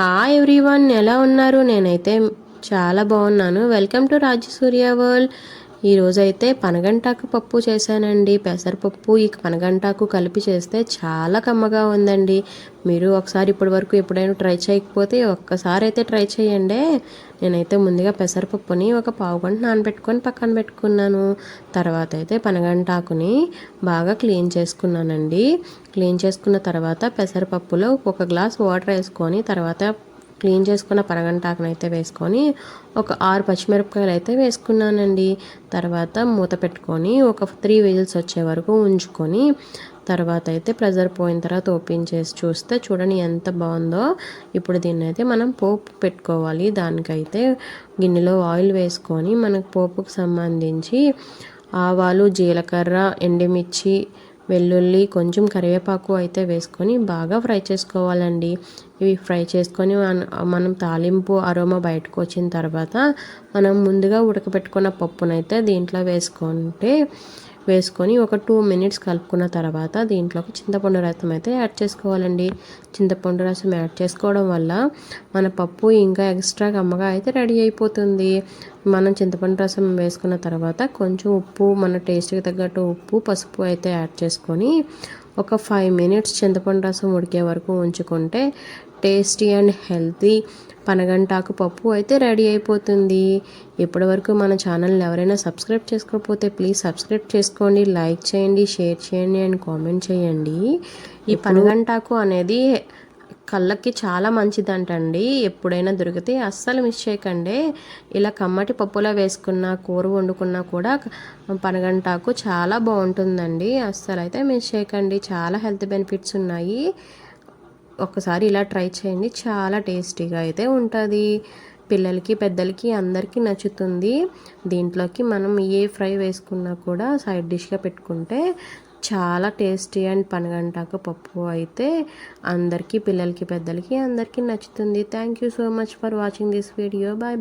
Hi everyone ఎలా ఉన్నారు? నేనైతే చాలా బాగున్నాను. వెల్కమ్ టు రాజసూర్య వరల్డ్ ఈరోజైతే పనగంటాకు పప్పు చేశానండి. పెసరపప్పు ఈ పనగంటాకు కలిపి చేస్తే చాలా కమ్మగా ఉందండి. మీరు ఒకసారి ఇప్పటి వరకు ఎప్పుడైనా ట్రై చేయకపోతే ఒక్కసారి అయితే ట్రై చేయండి. నేనైతే ముందుగా పెసరపప్పుని ఒక పావు గంట నానబెట్టుకొని పక్కన పెట్టుకున్నాను. తర్వాత అయితే పనగంటాకుని బాగా క్లీన్ చేసుకున్నానండి. క్లీన్ చేసుకున్న తర్వాత పెసరపప్పులో ఒక గ్లాస్ వాటర్ వేసుకొని తర్వాత క్లీన్ చేసుకున్న పరగంటాకును అయితే వేసుకొని ఒక ఆరు పచ్చిమిరపకాయలు అయితే వేసుకున్నానండి. తర్వాత మూత పెట్టుకొని ఒక త్రీ విజిల్స్ వచ్చే వరకు ఉంచుకొని తర్వాత అయితే ప్రెజర్ పోయిన తర్వాత ఓపెన్ చేసి చూస్తే చూడండి ఎంత బాగుందో. ఇప్పుడు దీన్ని అయితే మనం పోపు పెట్టుకోవాలి. దానికైతే గిన్నెలో ఆయిల్ వేసుకొని మనకు పోపుకు సంబంధించి ఆవాలు జీలకర్ర ఎండుమిర్చి వెల్లుల్లి కొంచెం కరివేపాకు అయితే వేసుకొని బాగా ఫ్రై చేసుకోవాలండి. ఇవి ఫ్రై చేసుకొని మనం తాలింపు అరోమా బయటకు వచ్చిన తర్వాత మనం ముందుగా ఉడకబెట్టుకున్న పప్పునైతే దీంట్లో వేసుకుంటే వేసుకొని ఒక టూ మినిట్స్ కలుపుకున్న తర్వాత దీంట్లోకి చింతపండు రసం అయితే యాడ్ చేసుకోవాలండి. చింతపండు రసం యాడ్ చేసుకోవడం వల్ల మన పప్పు ఇంకా ఎక్స్ట్రా కమ్మగా అయితే రెడీ అయిపోతుంది. మనం చింతపండు రసం వేసుకున్న తర్వాత కొంచెం ఉప్పు మన టేస్ట్కి తగ్గట్టు ఉప్పు పసుపు అయితే యాడ్ చేసుకొని ఒక ఫైవ్ మినిట్స్ చింతపండు రసం ఉడికే వరకు ఉంచుకుంటే టేస్టీ అండ్ హెల్తీ పనగంటాకు పప్పు అయితే రెడీ అయిపోతుంది. ఇప్పటి వరకు మన ఛానల్ని ఎవరైనా సబ్స్క్రైబ్ చేసుకోకపోతే ప్లీజ్ సబ్స్క్రైబ్ చేసుకోండి లైక్ చేయండి షేర్ చేయండి అండ్ కామెంట్ చేయండి. ఈ పనగంటాకు అనేది కళ్ళకి చాలా మంచిదంటండి. ఎప్పుడైనా దొరికితే అస్సలు మిస్ చేయకండి. ఇలా కమ్మటి పప్పులో వేసుకున్న కూర వండుకున్నా కూడా పనగంటాకు చాలా బాగుంటుందండి. అస్సలు అయితే మిస్ చేయకండి. చాలా హెల్త్ బెనిఫిట్స్ ఉన్నాయి. ఒక్కసారి ఇలా ట్రై చేయండి. చాలా టేస్టీగా అయితే ఉంటుంది. పిల్లలకి పెద్దలకి అందరికీ నచ్చుతుంది. దీంట్లోకి మనం ఏ ఫ్రై వేసుకున్నా కూడా సైడ్ డిష్గా పెట్టుకుంటే చాలా టేస్టీ అండ్ పనగంటాకు పప్పు అయితే అందరికీ పిల్లలకి పెద్దలకి అందరికీ నచ్చుతుంది. Thank you so much for watching this video bye bye